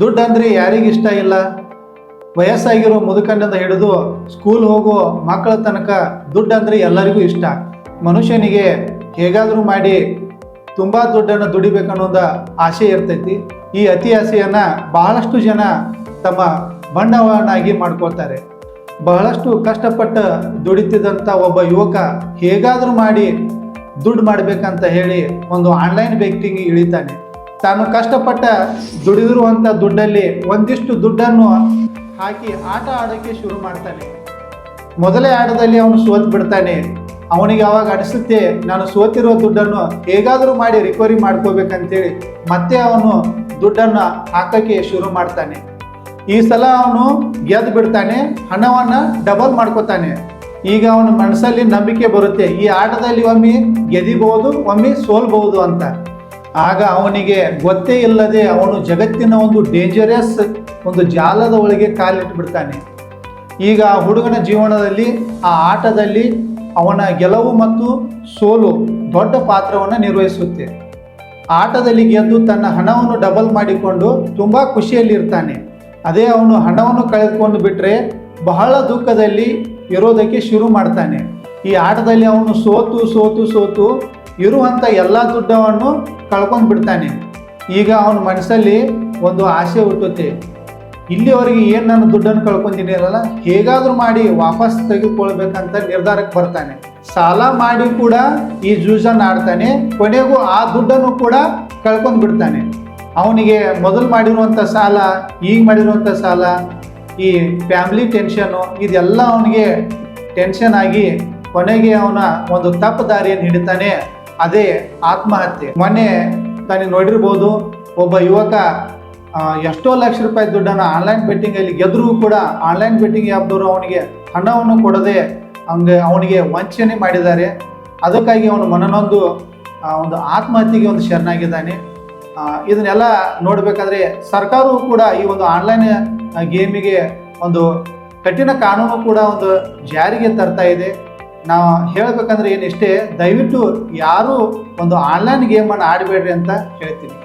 ದುಡ್ಡು ಅಂದರೆ ಯಾರಿಗೆ ಇಷ್ಟ ಇಲ್ಲ? ವಯಸ್ಸಾಗಿರೋ ಮುದುಕನಿಂದ ಹಿಡಿದು ಸ್ಕೂಲ್ ಹೋಗೋ ಮಕ್ಕಳ ತನಕ ದುಡ್ಡು ಅಂದರೆ ಎಲ್ಲರಿಗೂ ಇಷ್ಟ. ಮನುಷ್ಯನಿಗೆ ಹೇಗಾದರೂ ಮಾಡಿ ತುಂಬ ದುಡ್ಡನ್ನು ದುಡಿಬೇಕನ್ನೋದ ಆಸೆ ಇರ್ತೈತಿ. ಈ ಅತಿ ಆಸೆಯನ್ನು ಬಹಳಷ್ಟು ಜನ ತಮ್ಮ ಬಂಡವಾಳನಾಗಿ ಮಾಡ್ಕೊಳ್ತಾರೆ. ಬಹಳಷ್ಟು ಕಷ್ಟಪಟ್ಟು ದುಡಿತಿದ್ದಂಥ ಒಬ್ಬ ಯುವಕ ಹೇಗಾದರೂ ಮಾಡಿ ದುಡ್ಡು ಮಾಡಬೇಕಂತ ಹೇಳಿ ಒಂದು ಆನ್ಲೈನ್ ಬ್ಯಾಂಕಿಂಗ್ ಇಳಿತಾನೆ. ತಾನು ಕಷ್ಟಪಟ್ಟ ದುಡಿದಿರುವಂಥ ದುಡ್ಡಲ್ಲಿ ಒಂದಿಷ್ಟು ದುಡ್ಡನ್ನು ಹಾಕಿ ಆಟ ಆಡೋಕ್ಕೆ ಶುರು ಮಾಡ್ತಾನೆ. ಮೊದಲೇ ಆಟದಲ್ಲಿ ಅವನು ಸೋತ್ ಬಿಡ್ತಾನೆ. ಅವನಿಗೆ ಅವಾಗ ಅನಿಸುತ್ತೆ, ನಾನು ಸೋತಿರುವ ದುಡ್ಡನ್ನು ಹೇಗಾದರೂ ಮಾಡಿ ರಿಕವರಿ ಮಾಡ್ಕೋಬೇಕಂತೇಳಿ. ಮತ್ತೆ ಅವನು ದುಡ್ಡನ್ನು ಹಾಕೋಕ್ಕೆ ಶುರು ಮಾಡ್ತಾನೆ. ಈ ಸಲ ಅವನು ಗೆದ್ದು ಬಿಡ್ತಾನೆ, ಹಣವನ್ನು ಡಬಲ್ ಮಾಡ್ಕೋತಾನೆ. ಈಗ ಅವನ ಮನಸ್ಸಲ್ಲಿ ನಂಬಿಕೆ ಬರುತ್ತೆ, ಈ ಆಟದಲ್ಲಿ ಒಮ್ಮೆ ಗೆದಿಬಹುದು ಒಮ್ಮೆ ಸೋಲ್ಬಹುದು ಅಂತ. ಆಗ ಅವನಿಗೆ ಗೊತ್ತೇ ಇಲ್ಲದೆ ಅವನು ಜಗತ್ತಿನ ಒಂದು ಡೇಂಜರಸ್ ಒಂದು ಜಾಲದ ಒಳಗೆ ಕಾಲಿಟ್ಬಿಡ್ತಾನೆ. ಈಗ ಆ ಹುಡುಗನ ಜೀವನದಲ್ಲಿ, ಆ ಆಟದಲ್ಲಿ ಅವನ ಗೆಲುವು ಮತ್ತು ಸೋಲು ದೊಡ್ಡ ಪಾತ್ರವನ್ನು ನಿರ್ವಹಿಸುತ್ತೆ. ಆಟದಲ್ಲಿ ಗೆದ್ದು ತನ್ನ ಹಣವನ್ನು ಡಬಲ್ ಮಾಡಿಕೊಂಡು ತುಂಬ ಖುಷಿಯಲ್ಲಿ ಇರ್ತಾನೆ ಅದೇ ಅವನು ಹಣವನ್ನು ಕಳೆದುಕೊಂಡು ಬಿಟ್ಟರೆ ಬಹಳ ದುಃಖದಲ್ಲಿ ಇರೋದಕ್ಕೆ ಶುರು ಮಾಡ್ತಾನೆ. ಈ ಆಟದಲ್ಲಿ ಅವನು ಸೋತು ಸೋತು ಸೋತು ಇರುವಂಥ ಎಲ್ಲ ದುಡ್ಡವನ್ನು ಕಳ್ಕೊಂಡು ಬಿಡ್ತಾನೆ. ಈಗ ಅವನ ಮನಸ್ಸಲ್ಲಿ ಒಂದು ಆಸೆ ಹುಟ್ಟುತ್ತೆ. ಇಲ್ಲಿವರೆಗೆ ಏನು ನಾನು ದುಡ್ಡನ್ನು ಕಳ್ಕೊಂಡಿದ್ದೀನಲ್ಲ ಹೇಗಾದರೂ ಮಾಡಿ ವಾಪಸ್ ತೆಗೆದುಕೊಳ್ಬೇಕಂತ ನಿರ್ಧಾರಕ್ಕೆ ಬರ್ತಾನೆ. ಸಾಲ ಮಾಡಿ ಕೂಡ ಈ ಜೂಜನ್ನು ಆಡ್ತಾನೆ, ಕೊನೆಗೂ ಆ ದುಡ್ಡನ್ನು ಕೂಡ ಕಳ್ಕೊಂಡು ಬಿಡ್ತಾನೆ. ಅವನಿಗೆ ಮೊದಲು ಮಾಡಿರುವಂಥ ಸಾಲ, ಈಗ ಮಾಡಿರುವಂಥ ಸಾಲ, ಈ ಫ್ಯಾಮಿಲಿ ಟೆನ್ಷನು ಇದೆಲ್ಲ ಅವನಿಗೆ ಟೆನ್ಷನ್ ಆಗಿ ಕೊನೆಗೆ ಅವನ ಒಂದು ತಪ್ಪು ದಾರಿಯನ್ನು ಹಿಡಿತಾನೆ. ಅದೇ ಆತ್ಮಹತ್ಯೆ. ಮೊನ್ನೆ ತಾನೇ ನೋಡಿರ್ಬೋದು, ಒಬ್ಬ ಯುವಕ ಎಷ್ಟೋ ಲಕ್ಷ ರೂಪಾಯಿ ದುಡ್ಡನ್ನು ಆನ್ಲೈನ್ ಬೆಟ್ಟಿಂಗಲ್ಲಿ ಗೆದ್ರೂ ಕೂಡ ಆನ್ಲೈನ್ ಬೆಟ್ಟಿಂಗ್ ಆ್ಯಪ್ದವರು ಅವನಿಗೆ ಹಣವನ್ನು ಕೊಡದೆ ಹಂಗೆ ಅವನಿಗೆ ವಂಚನೆ ಮಾಡಿದ್ದಾರೆ. ಅದಕ್ಕಾಗಿ ಅವನು ಮನನೊಂದು ಒಂದು ಆತ್ಮಹತ್ಯೆಗೆ ಒಂದು ಶರಣಾಗಿದ್ದಾನೆ. ಇದನ್ನೆಲ್ಲ ನೋಡಬೇಕಾದ್ರೆ ಸರ್ಕಾರವು ಕೂಡ ಈ ಒಂದು ಆನ್ಲೈನ್ ಗೇಮಿಗೆ ಒಂದು ಕಠಿಣ ಕಾನೂನು ಕೂಡ ಒಂದು ಜಾರಿಗೆ ತರ್ತಾ ಇದೆ. ನಾವು ಹೇಳಬೇಕಂದ್ರೆ ಏನಿಷ್ಟೇ ದಯವಿಟ್ಟು ಯಾರು ಒಂದು ಆನ್ಲೈನ್ ಗೇಮನ್ನು ಆಡಬೇಡ್ರಿ ಅಂತ ಹೇಳ್ತೀನಿ.